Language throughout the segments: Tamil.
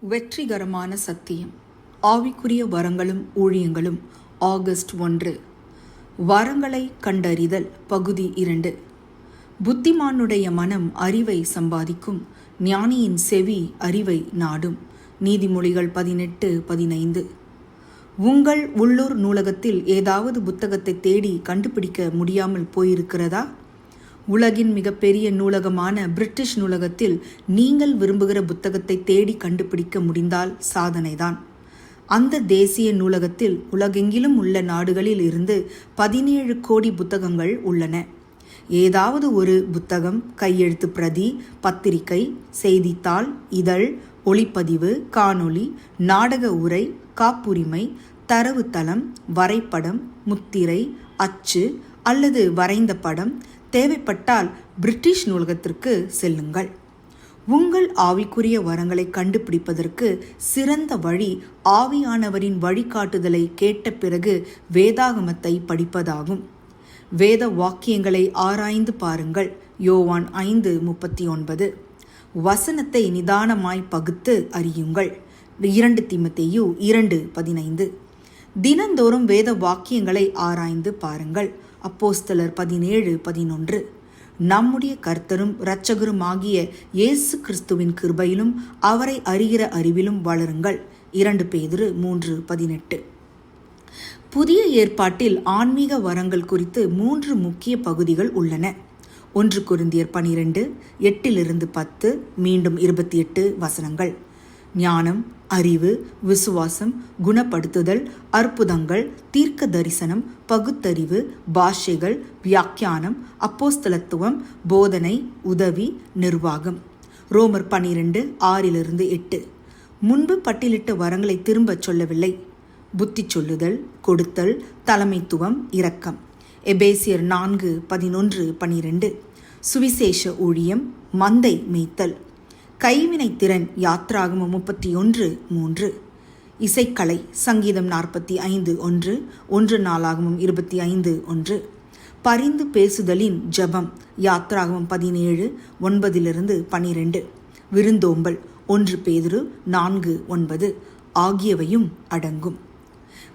வெற்றிகரமான சத்தியம். ஆவிக்குரிய வரங்களும் ஊழியங்களும் ஆகஸ்ட் ஒன்று. வரங்களை கண்டறிதல் பகுதி இரண்டு. புத்திமானுடைய மனம் அறிவை சம்பாதிக்கும் ஞானியின் செவி அறிவை நாடும். நீதிமொழிகள் பதினெட்டு பதினைந்து. உங்கள் உள்ளூர் நூலகத்தில் ஏதாவது புத்தகத்தை தேடி கண்டுபிடிக்க முடியாமல் போயிருக்கிறதா? உலகின் மிகப்பெரிய நூலகமான பிரிட்டிஷ் நூலகத்தில் நீங்கள் விரும்புகிற புத்தகத்தை தேடி கண்டுபிடிக்க முடிந்தால் சாதனைதான். அந்த தேசிய நூலகத்தில் உலகெங்கிலும் உள்ள நாடுகளில் இருந்து பதினேழு கோடி புத்தகங்கள் உள்ளன. ஏதாவது ஒரு புத்தகம் கையெழுத்து பிரதி பத்திரிகை செய்தித்தாள் இதழ் ஒளிப்பதிவு காணொளி நாடக உரை காப்புரிமை தரவுத்தளம் வரைபடம் முத்திரை அச்சு அல்லது வரைந்த படம் தேவைப்பட்டால் பிரிட்டிஷ் நூலகத்திற்கு செல்லுங்கள். உங்கள் ஆவிக்குரிய வரங்களை கண்டுபிடிப்பதற்கு சிறந்த வழி ஆவியானவரின் வழிகாட்டுதலை கேட்ட பிறகு வேதாகமத்தை படிப்பதாகும். வேத வாக்கியங்களை ஆராய்ந்து பாருங்கள். யோவான் ஐந்து முப்பத்தி ஒன்பது வசனத்தை நிதானமாய் பகுத்து அறியுங்கள். இரண்டு திமத்தேயு இரண்டு பதினைந்து. தினந்தோறும் வேத வாக்கியங்களை ஆராய்ந்து பாருங்கள். அப்போஸ்தலர் பதினேழு பதினொன்று. நம்முடைய கர்த்தரும் இரட்சகருமாகிய இயேசு கிறிஸ்துவின் கிருபையிலும் அவரை அறிகிற அறிவிலும் வளருங்கள். இரண்டு பேதிரு மூன்று பதினெட்டு. புதிய ஏற்பாட்டில் ஆன்மீக வரங்கள் குறித்து மூன்று முக்கிய பகுதிகள் உள்ளன. ஒன்று குருந்தியர் பனிரெண்டு எட்டிலிருந்து பத்து மீண்டும் இருபத்தி எட்டு வசனங்கள். ஞானம் அறிவு விசுவாசம் குணப்படுத்துதல் அற்புதங்கள் தீர்க்க தரிசனம் பகுத்தறிவு பாஷைகள் வியாக்கியானம் அப்போஸ்தலத்துவம் போதனை உதவி நிர்வாகம். ரோமர் பன்னிரண்டு ஆறிலிருந்து எட்டு. முன்பு பட்டியலிட்ட வரங்களை திரும்பச் சொல்லவில்லை. புத்தி சொல்லுதல் கொடுத்தல் தலைமைத்துவம் இரக்கம். எபேசியர் நான்கு பதினொன்று பனிரெண்டு சுவிசேஷ ஊழியம் மந்தை மேய்த்தல். கைவினை திறன் யாத்ராகமம் முப்பத்தி ஒன்று மூன்று. இசைக்கலை சங்கீதம் நாற்பத்தி ஐந்து ஒன்று. ஒன்று நாளாகமும் இருபத்தி ஐந்து ஒன்று. பரிந்து பேசுதலின் ஜபம் யாத்ராகமம் பதினேழு ஒன்பதிலிருந்து பனிரெண்டு. விருந்தோம்பல் ஒன்று பேதுரு நான்கு ஒன்பது. ஆகியவையும் அடங்கும்.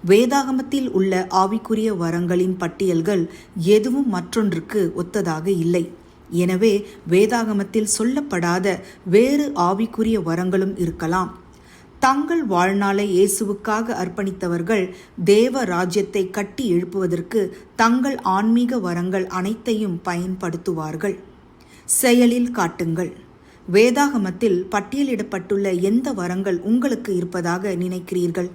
வேதாகமத்தில் உள்ள ஆவிக்குரிய வரங்களின் பட்டியல்கள் எதுவும் மற்றொன்றுக்கு ஒத்ததாக இல்லை. எனவே வேதாகமத்தில் சொல்லப்படாத வேறு ஆவிக்குரிய வரங்களும் இருக்கலாம். தங்கள் வாழ்நாளை இயேசுவுக்காக அர்ப்பணித்தவர்கள் தேவ ராஜ்யத்தை கட்டி எழுப்புவதற்கு தங்கள் ஆன்மீக வரங்கள் அனைத்தையும் பயன்படுத்துவார்கள். செயலில் காட்டுங்கள். வேதாகமத்தில் பட்டியலிடப்பட்டுள்ள எந்த வரங்கள் உங்களுக்கு இருப்பதாக நினைக்கிறீர்கள்?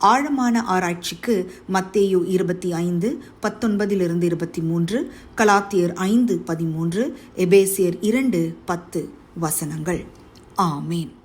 ஆழமான ஆராய்ச்சிக்கு மத்தேயு இருபத்தி ஐந்து பத்தொன்பதிலிருந்து இருபத்தி மூன்று கலாத்தியர் ஐந்து பதிமூன்று எபேசியர் இரண்டு பத்து வசனங்கள். ஆமேன்.